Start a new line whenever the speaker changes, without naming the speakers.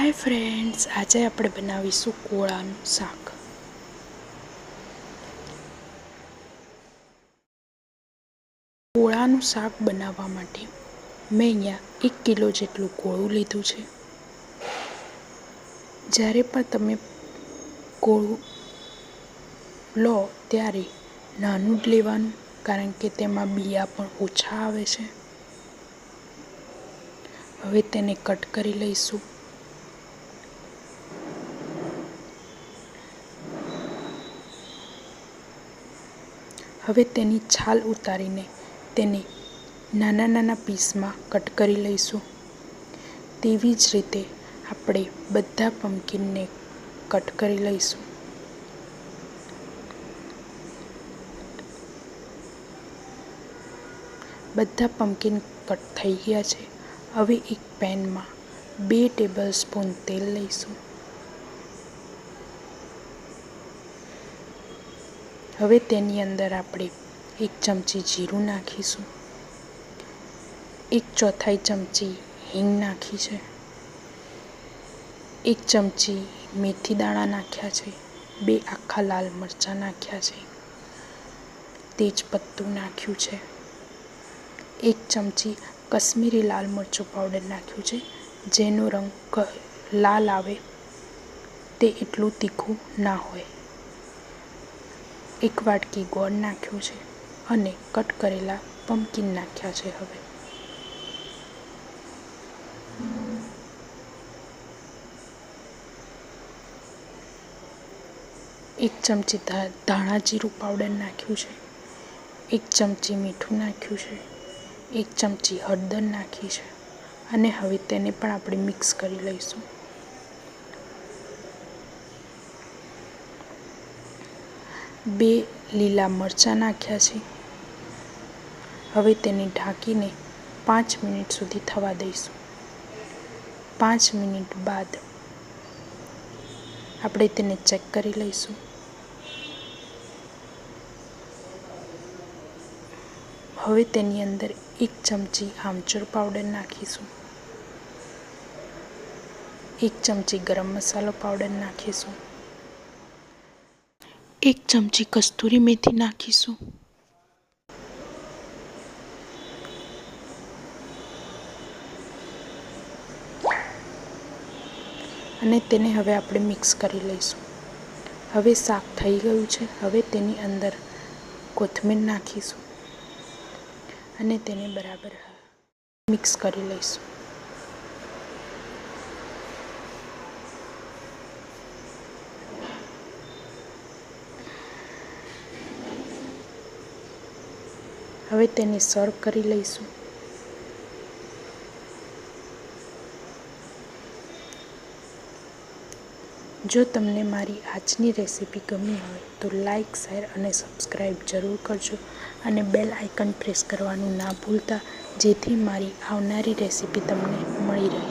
Hi friends આજે આપણે બનાવીશું કોળાનું શાક. કોળાનું શાક બનાવવા માટે મેં અહીંયા એક કિલો જેટલું કોળું લીધું છે. જ્યારે પણ તમે કોળું લો ત્યારે નાનું જ લેવાનું, કારણ કે તેમાં બિયા પણ ઓછા આવે છે. હવે તેને કટ કરી લઈશું. હવે તેની છાલ ઉતારીને તેને નાના નાના પીસમાં કટ કરી લઈશું. તેવી જ રીતે આપણે બધા પમ્પકિનને કટ કરી લઈશું. બધા પમ્પકિન કટ થઈ ગયા છે. હવે એક પેનમાં બે ટેબલ સ્પૂન તેલ લઈશું. હવે તેની અંદર આપણે એક ચમચી જીરું નાખીશું. એક ચોથાઈ ચમચી હિંગ નાખી છે. એક ચમચી મેથી દાણા નાખ્યા છે. બે આખા લાલ મરચાં નાખ્યા છે. તેજપત્તું નાખ્યું છે. એક ચમચી કશ્મીરી લાલ મરચું પાવડર નાખ્યું છે. જેનો રંગ લાલ આવે. તે એટલું તીખું ના હોય. એક વાટકી ગોળ નાખ્યો છે અને કટ કરેલા પમ્પકિન નાખ્યા છે હવે. એક ચમચી ધાણા જીરું પાવડર નાખ્યું છે, એક ચમચી મીઠું નાખ્યું છે, એક ચમચી હળદર નાખી છે અને હવે તેને પણ આપણે મિક્સ કરી લઈશું. બે લીલા મરચાં નાખ્યા છે. હવે તેને ઢાંકીને પાંચ મિનિટ સુધી થવા દઈશું. પાંચ મિનિટ બાદ આપણે તેને ચેક કરી લઈશું. હવે તેની અંદર એક ચમચી આમચૂર પાવડર નાખીશું. એક ચમચી ગરમ મસાલો પાવડર નાખીશું. એક ચમચી કસ્તુરી મેથી નાખીશું. અને તેને હવે આપણે મિક્સ કરી લઈશું. હવે શાક થઈ ગયું છે. હવે તેની અંદર કોથમીર નાખીશું. અને તેને બરાબર મિક્સ કરી લઈશું. હવે તેને સર્વ કરી લઈશું. જો તમને મારી આજની રેસીપી ગમી હોય તો લાઇક શેર અને સબસ્ક્રાઈબ જરૂર કરજો અને બેલ આઇકન પ્રેસ કરવાનું ના ભૂલતા, જેથી મારી આવનારી રેસીપી તમને મળી રહે.